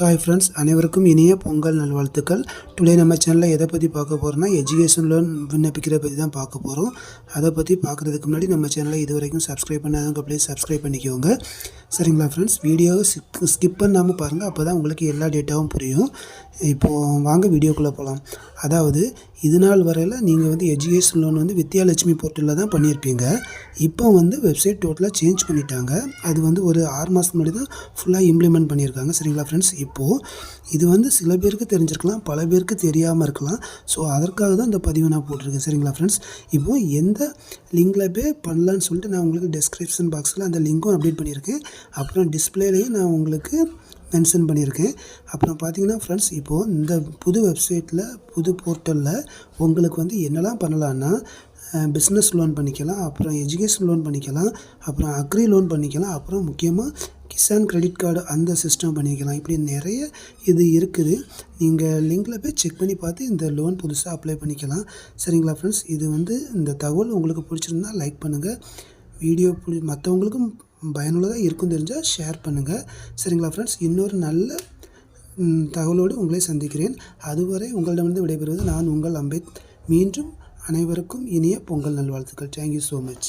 Hi friends அனைவருக்கும் இனிய பொங்கல் நல்வாழ்த்துக்கள். டுடே நம்ம சேனலில் எதை பற்றி பார்க்க போகிறோம்னா எஜுகேஷன் லோன் விண்ணப்பிக்கிறத பற்றி தான் பார்க்க போகிறோம் அதை பற்றி பார்க்குறதுக்கு முன்னாடி நம்ம சேனலை இது வரைக்கும் சப்ஸ்கிரைப் பண்ணாதவங்க ப்ளீஸ் சப்ஸ்கிரைப் பண்ணிக்கோங்க. சரிங்களா ஃப்ரெண்ட்ஸ் வீடியோவை ஸ்கிப் பண்ணாமல் பாருங்கள் அப்போ தான் உங்களுக்கு எல்லா டேட்டாவும் புரியும். இப்போது வாங்க வீடியோக்குள்ளே போகலாம் அதாவது இது நாள் வரையில் நீங்கள் வந்து எஜுகேஷன் லோன் வந்து வித்யாலட்சுமி போர்ட்டலில் தான் பண்ணியிருப்பீங்க. இப்போ வந்து வெப்சைட் டோட்டலாக சேஞ்ச் பண்ணிட்டாங்க. அது வந்து ஒரு ஆறு மாதத்துக்கு முன்னாடி தான் ஃபுல்லாக இம்ப்ளிமெண்ட் பண்ணியிருக்காங்க. சரிங்களா ஃப்ரெண்ட்ஸ் இப்போது இது வந்து சில பேருக்கு தெரிஞ்சிருக்கலாம் பல பேருக்கு தெரியாமல் இருக்கலாம். ஸோ அதற்காக தான் இந்த பதிவை நான் போட்டிருக்கேன். சரிங்களா ஃப்ரெண்ட்ஸ் இப்போது எந்த லிங்கில் போய் பண்ணலான்னு சொல்லிட்டு நான் உங்களுக்கு டிஸ்கிரிப்ஷன் பாக்ஸில் அந்த லிங்க்கும் அப்டேட் பண்ணியிருக்கேன். அப்புறம் டிஸ்பிளேலையும் நான் உங்களுக்கு மென்ஷன் பண்ணியிருக்கேன். அப்புறம் பார்த்தீங்கன்னா ஃப்ரெண்ட்ஸ் இப்போது இந்த புது வெப்சைட்டில் புது போர்ட்டலில் உங்களுக்கு வந்து என்னெல்லாம் பண்ணலான்னா பிஸ்னஸ் லோன் பண்ணிக்கலாம் அப்புறம் எஜுகேஷன் லோன் பண்ணிக்கலாம் அப்புறம் அக்ரி லோன் பண்ணிக்கலாம் அப்புறம் முக்கியமாக கிசான் கிரெடிட் கார்டு அந்த சிஸ்டம் பண்ணிக்கலாம். இப்படி நிறைய இது இருக்குது. நீங்கள் லிங்கில் போய் செக் பண்ணி பார்த்து இந்த லோன் புதுசாக அப்ளை பண்ணிக்கலாம். சரிங்களா ஃப்ரெண்ட்ஸ் இது வந்து இந்த தகவல் உங்களுக்கு பிடிச்சிருந்தா லைக் பண்ணுங்கள் வீடியோ பிடி மற்றவங்களுக்கும் பயனுள்ளதாக இருக்கும் தெரிஞ்சால் ஷேர் பண்ணுங்கள் சரிங்களா ஃப்ரெண்ட்ஸ் இன்னொரு நல்ல தகவலோடு உங்களை சந்திக்கிறேன். அதுவரை உங்களிடமிருந்து விடைபெறுவது நான் உங்கள் அம்பேத். மீண்டும் அனைவருக்கும் இனிய பொங்கல் நல்வாழ்த்துக்கள். Thank you so much